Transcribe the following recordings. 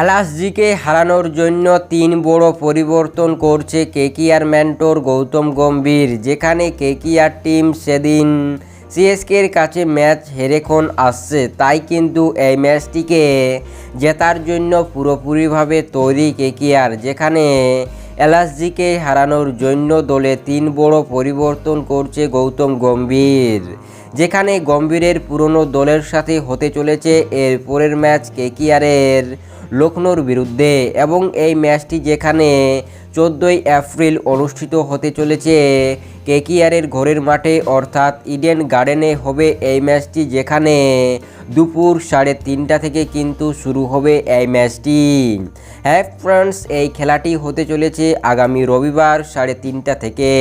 এলএসজিকে হারানোর জন্য তিন বড় পরিবর্তন করছে কেকিআর মেন্টর গৌতম গম্ভীর, যেখানে কেকিআর টিম সেদিন সিএসকের কাছে ম্যাচ হেরেখন আসছে। তাই কিন্তু এই ম্যাচটিকে জেতার জন্য পুরোপুরিভাবে তৈরি কেকিআর, যেখানে এলএসজিকে হারানোর জন্য দলে তিন বড় পরিবর্তন করছে গৌতম গম্ভীর, যেখানে গম্ভীরের পুরনো দলের সাথে হতে চলেছে। এর পরের ম্যাচ কেকিআরের লখনৌর বিরুদ্ধে এবং এই ম্যাচটি যেখানে চোদ্দোই এপ্রিল অনুষ্ঠিত হতে চলেছে, কেকিআরের ঘরের মাঠে, অর্থাৎ ইডেন গার্ডেনে হবে এই ম্যাচটি যেখানে দুপুর সাড়ে তিনটা থেকে কিন্তু শুরু হবে এই ম্যাচটি। হ্যাঁ ফ্রান্স এই খেলাটি হতে চলেছে আগামী রবিবার সাড়ে তিনটা থেকে,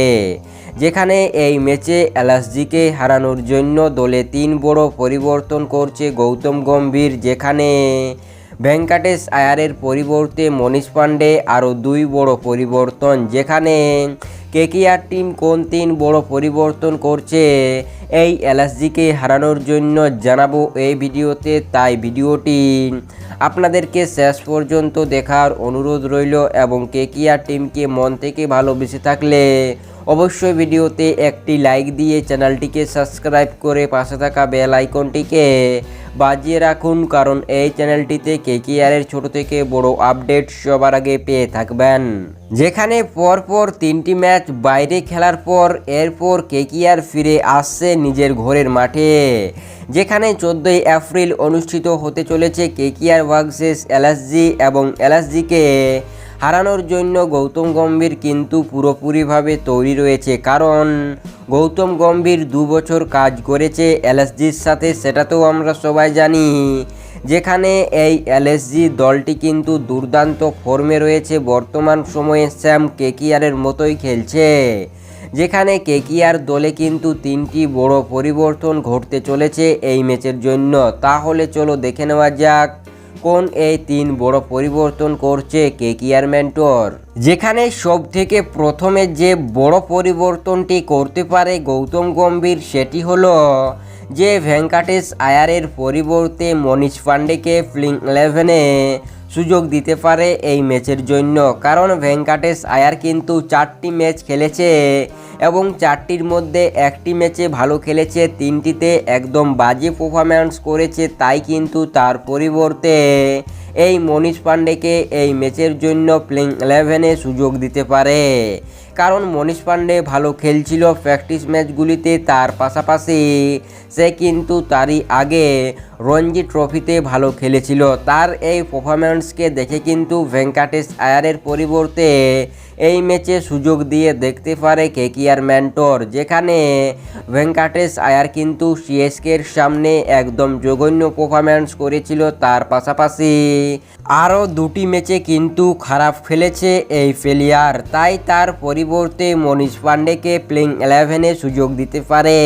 যেখানে এই ম্যাচে এলএসজিকে হারানোর জন্য দলে তিন বড় পরিবর্তন করছে গৌতম গম্ভীর, যেখানে ভেঙ্কাটেশ আয়ারের পরিবর্তে মনীষ পাণ্ডে আরও দুই বড় পরিবর্তন, যেখানে কেকিআর টিম কোন তিন বড় পরিবর্তন করছে, এই এলএসজিকে হারানোর জন্য জানাব এই ভিডিওতে। তাই ভিডিওটি আপনাদেরকে শেষ পর্যন্ত দেখার অনুরোধ রইল এবং কেকিআর টিমকে মন থেকে ভালোবেসে থাকলে অবশ্যই ভিডিওতে একটি লাইক দিয়ে চ্যানেলটিকে সাবস্ক্রাইব করে পাশে থাকা বেল আইকনটিকে বাজিয়ে রাখুন, কারণ এই চ্যানেলটিতে কেকিআরের ছোট থেকে বড় আপডেট সবার আগে পেয়ে থাকবেন। যেখানে পরপর তিনটি ম্যাচ বাইরে খেলার পর, এরপর কেকিআর ফিরে আসছে নিজের ঘরের মাঠে। যেখানে চোদ্দোই এপ্রিল অনুষ্ঠিত হতে চলেছে কেকিআর ভার্সেস এলএসজি এবং এলএসজিকে হারানোর জন্য গৌতম গম্ভীর কিন্তু পুরোপুরিভাবে তৈরি রয়েছে। কারণ, গৌতম গম্ভীর দু বছর কাজ করেছে এলএসজির সাথে সেটা তো আমরা সবাই জানি। যেখানে এই এলএসজি দলটি কিন্তু দুর্দান্ত ফর্মে রয়েছে। বর্তমান সময়ে স্যাম কেকিআরের মতোই খেলছে। যেখানে কেকিআর দলে কিন্তু তিনটি বড় পরিবর্তন ঘটতে চলেছে এই ম্যাচের জন্য। তাহলে চলো দেখে নেওয়া যাক কোন এই তিন বড় পরিবর্তন করছে কে কেয়ার মেন্টর? যেখানে সব থেকে প্রথমে যে বড় পরিবর্তনটি করতে পারে গৌতম গম্ভীর সেটি হলো যে ভেঙ্কাটেশ আয়ারের পরিবর্তে মনীষ পাণ্ডেকে ফ্লিং ইলেভেনে সুযোগ দিতে পারে এই ম্যাচের জন্য। কারণ ভেঙ্কাটেশ আয়ার কিন্তু চারটি ম্যাচ খেলেছে এবং চারটির মধ্যে একটি ম্যাচে ভালো খেলেছে, তিনটিতে একদম বাজে পারফরম্যান্স করেছে, তাই কিন্তু তার পরিবর্তে এই মনীষ পাণ্ডেকে এই ম্যাচের জন্য প্লেইং ইলেভেনে সুযোগ দিতে পারে। কারণ মনীষ পাণ্ডে ভালো খেলছিল প্র্যাকটিস ম্যাচগুলিতে তার পাশাপাশি সে কিন্তু তারই আগে রঞ্জি ট্রফিতে ভালো খেলেছিল। তার এই পারফরম্যান্সকে দেখে কিন্তু ভেঙ্কাটেশ আয়ারের পরিবর্তে এই ম্যাচে সুযোগ দিয়ে দেখতে পারে কেকিআর ম্যান্টর, যেখানে ভেঙ্কাটেশ আয়ার কিন্তু সিএসকের সামনে একদম জঘন্য পারফরম্যান্স করেছিল তার পাশাপাশি। আরও দুটি ম্যাচে কিন্তু খারাপ খেলেছে এই ফেলিয়ার তাই তার পরিবর্তে মনীষ পাণ্ডেকে প্লেইং ইলেভেনে সুযোগ দিতে পারে।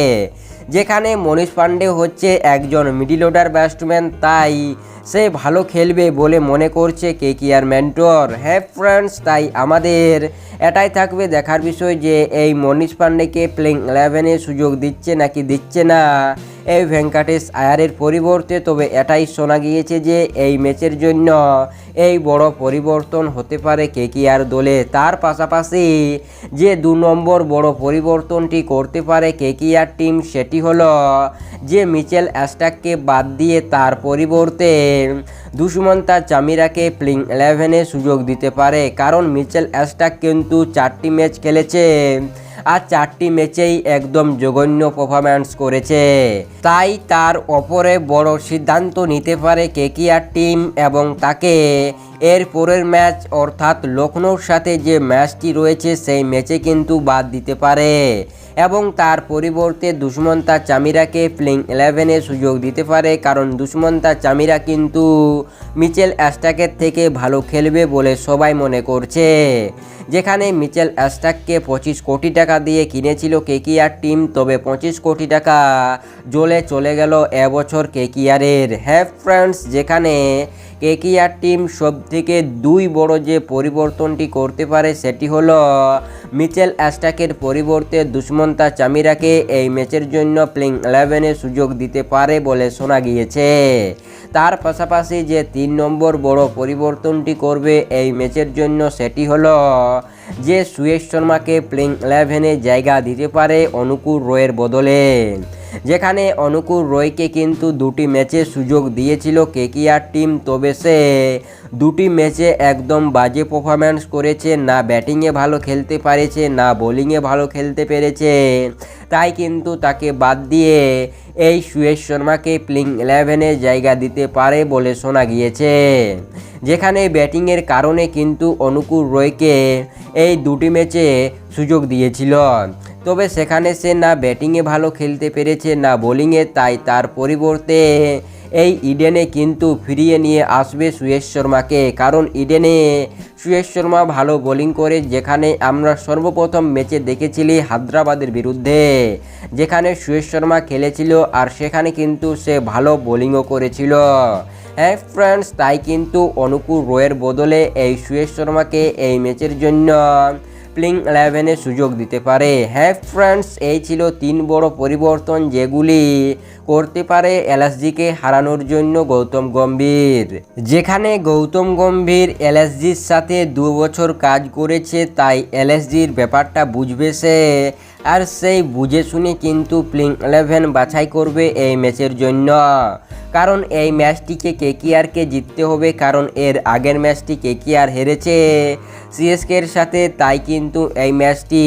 যেখানে মনীষ পাণ্ডে হচ্ছে একজন মিডিল অর্ডার ব্যাটসম্যান তাই সে ভালো খেলবে বলে মনে করছে কে কে আর মেন্টর হ্যাঁ ফ্রেন্ডস তাই আমাদের এটাই থাকবে দেখার বিষয় যে এই মনীষ পাণ্ডেকে প্লেইং ইলেভেনে সুযোগ দিচ্ছে নাকি দিচ্ছে না। এই ভেঙ্কাটেশ আয়ারের পরিবর্তে, তবে এটাই শোনা গিয়েছে যে এই ম্যাচের জন্য এই বড় পরিবর্তন হতে পারে কেকিআর দলে। তার পাশাপাশি যে দু নম্বর বড় পরিবর্তনটি করতে পারে কেকিআর টিম, সেটি হলো যে মিচেল অ্যাস্টাককে বাদ দিয়ে তার পরিবর্তে দুষ্মন্তা চামিরাকে প্লিং ইলেভেনে সুযোগ দিতে পারে। কারণ মিচেল অ্যাস্টাক কিন্তু চারটি ম্যাচ খেলেছে। আর চারটি ম্যাচেই একদম জঘন্য পারফরম্যান্স করেছে। তাই তার ওপরে বড় সিদ্ধান্ত নিতে পারে কেকিআর টিম এবং তাকে। এর পরের ম্যাচ অর্থাৎ লখনৌর সাথে যে ম্যাচটি রয়েছে, সেই ম্যাচে কিন্তু বাদ দিতে পারে। এবং তার পরিবর্তে দুষ্মন্তা চামিরাকে প্লেইং ইলেভেনে সুযোগ দিতে পারে, কারণ দুষ্মন্তা চামিরা কিন্তু মিচেল অ্যাস্টাকের থেকে ভালো খেলবে বলে সবাই মনে করছে। যেখানে মিচেল অ্যাস্টাককে পঁচিশ কোটি টাকা দিয়ে কিনেছিল কেকিআর টিম, তবে পঁচিশ কোটি টাকা জ্বলে চলে গেল এবছর কেকিআরের। হ্যাঁ ফ্রেন্ডস, যেখানে কেকিআর টিম সব থেকে দুই বড় যে পরিবর্তনটি করতে পারে সেটি হলো মিচেল অ্যাস্টাকের পরিবর্তে দুষ্মন্তা চামিরাকে এই ম্যাচের জন্য প্লেইং ইলেভেনে সুযোগ দিতে পারে বলে শোনা গিয়েছে। তার পাশাপাশি যে তিন নম্বর বড় পরিবর্তনটি করবে এই ম্যাচের জন্য সেটি হলো যে সুয়েশ শর্মাকে প্লেইং ইলেভেনে জায়গা দিতে পারে অনুকূল রয়ের বদলে। যেখানে অনুকূল রয়কে কিন্তু দুটি ম্যাচে সুযোগ দিয়েছিল কেকিআর টিম, তবে সে দুটি ম্যাচে একদম বাজে পারফরম্যান্স করেছে, না ব্যাটিংয়ে ভালো খেলতে পারেছে, না বোলিংয়ে ভালো খেলতে পেরেছে। তাই কিন্তু তাকে বাদ দিয়ে এই সুয়েশ শর্মাকে প্লেইং ইলেভেনে জায়গা দিতে পারে বলে শোনা গিয়েছে। যেখানে ব্যাটিংয়ের কারণে কিন্তু অনুকূল রয়কে এই দুটি ম্যাচে সুযোগ দিয়েছিল। তবে সেখানে সে না ব্যাটিংয়ে ভালো খেলতে পেরেছে, না বোলিংয়ে, তাই তার পরিবর্তে এই ইডেনে কিন্তু ফিরিয়ে নিয়ে আসবে সুয়েশ শর্মাকে। কারণ ইডেনে সুয়েশ শর্মা ভালো বোলিং করে, যেখানে আমরা সর্বপ্রথম ম্যাচে দেখেছিলি হায়দ্রাবাদের বিরুদ্ধে, যেখানে সুয়েশ শর্মা খেলেছিল আর সেখানে কিন্তু সে ভালো বোলিংও করেছিল। হ্যাঁ ফ্রেন্ডস তাই কিন্তু অনুকূল রয়ের বদলে এই সুয়েশ শর্মাকে এই ম্যাচের জন্য প্লেইং ইলেভেনে সুযোগ দিতে পারে। হ্যাঁ ফ্রেন্ডস, এই ছিল তিন বড় পরিবর্তন যেগুলি করতে পারে এলএসজিকে হারানোর জন্য গৌতম গম্ভীর। যেখানে গৌতম গম্ভীর এলএসজির সাথে দু বছর কাজ করেছে, তাই এলএসজির ব্যাপারটা বুঝবে সে। আর সেই বুঝে শুনে কিন্তু প্লেইং ইলেভেন বাছাই করবে এই ম্যাচের জন্য। কারণ এই ম্যাচটিকে কেকিআরকে জিততে হবে, কারণ এর আগের ম্যাচটি কেকিআর হেরেছে সিএসকে এর সাথে, তাই কিন্তু এই ম্যাচটি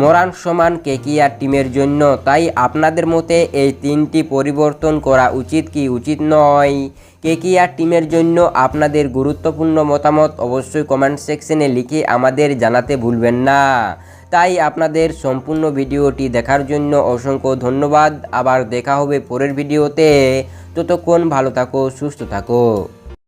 মরান সমান কেকিআর টিমের জন্য। তাই আপনাদের মতে এই তিনটি পরিবর্তন করা উচিত কি উচিত নয়? কেকিআর টিমের জন্য আপনাদের গুরুত্বপূর্ণ মতামত অবশ্যই কমেন্ট সেকশনে লিখে আমাদের জানাতে ভুলবেন না। তাই আপনাদের সম্পূর্ণ ভিডিওটি দেখার জন্য অসংখ্য ধন্যবাদ। আবার দেখা হবে পরের ভিডিওতে। ততক্ষণ ভালো থাকো সুস্থ থাকো।